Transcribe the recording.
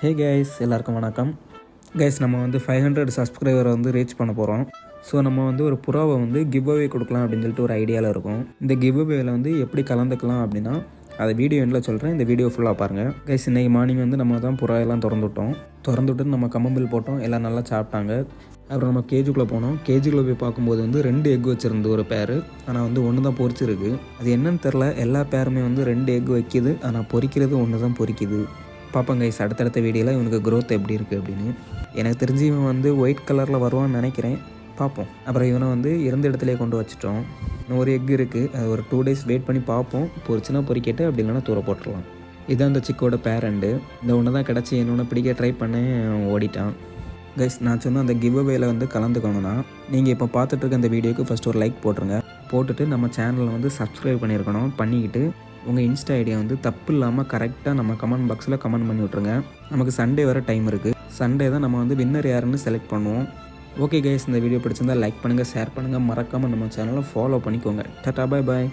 Hey guys எல்லாருக்கும் வணக்கம். Guys நம்ம வந்து ஃபைவ் ஹண்ட்ரட் சப்ஸ்கிரைபரை வந்து ரீச் பண்ண போகிறோம் ஸோ நம்ம வந்து ஒரு புறாவை வந்து கிவ் அவே கொடுக்கலாம் அப்படின்னு சொல்லிட்டு ஒரு ஐடியாவில் இருக்கும். இந்த கிவ் அவேல வந்து எப்படி கலந்துக்கலாம் அப்படின்னா அதை வீடியோ எண்டில் சொல்கிறேன் இந்த வீடியோ ஃபுல்லாக பாருங்கள் கைஸ் இன்னைக்கு மார்னிங் வந்து நம்ம தான் புறா எல்லாம் திறந்து திறந்துவிட்டு நம்ம கம்மம்பில் போட்டோம். எல்லாம் நல்லா சாப்பிட்டாங்க. அப்புறம் நம்ம கேஜுக்குள்ளே போனோம். கேஜுக்குள்ளே போய் பார்க்கும்போது வந்து ரெண்டு எக் வச்சுருந்து ஒரு பேர் ஆனால் வந்து ஒன்று தான் பொறிச்சிருக்கு அது என்னன்னு தெரில எல்லா பேருமே வந்து ரெண்டு எக் வைக்கிது. ஆனால் பொறிக்கிறது ஒன்று தான் பொறிக்குது பார்ப்போம் கைஸ் அடுத்தடுத்த வீடியோவில் இவனுக்கு க்ரோத் எப்படி இருக்குது அப்படின்னு. எனக்கு தெரிஞ்சு இவன் வந்து ஒயிட் கலரில் வருவான்னு நினைக்கிறேன். பார்ப்போம் அப்புறம் இவனை வந்து இருந்த இடத்துலயே கொண்டு வச்சிட்டோம். இன்னும் ஒரு எக் இருக்குது அது ஒரு டூ டேஸ் வெயிட் பண்ணி பார்ப்போம் பொறிச்சுனா பொரிக்கட்டு அப்படி இல்லைன்னா தூர போட்டுடலாம். இதான் அந்த சிக்கோட பேரண்டு இந்த ஒன்று தான் கிடச்சி என்னொன்று பிடிக்க ட்ரை பண்ணேன் ஓடிட்டான். கைஸ் நான் சொன்ன அந்த கிவ் அவேல வந்து கலந்துக்கணும்னா நீங்கள் இப்போ பார்த்துட்ருக்க அந்த இந்த வீடியோக்கு ஃபஸ்ட் ஒரு லைக் போட்டுருங்க. போட்டுட்டு நம்ம சேனலை வந்து சப்ஸ்கிரைப் பண்ணியிருக்கணும். பண்ணிக்கிட்டு உங்கள் இன்ஸ்டா ஐடியா வந்து தப்பு இல்லாமல் கரெக்டாக நம்ம கமெண்ட் பாக்ஸில் கமெண்ட் பண்ணி விட்ருங்க நமக்கு சண்டே வர டைம் இருக்குது சண்டே தான் நம்ம வந்து வின்னர் யாருன்னு செலக்ட் பண்ணுவோம். ஓகே கைஸ் இந்த வீடியோ பிடிச்சிருந்தா லைக் பண்ணுங்கள் ஷேர் பண்ணுங்கள் மறக்காமல் நம்ம சேனலை ஃபாலோ பண்ணிக்கோங்க. டாட்டா பாய் பாய்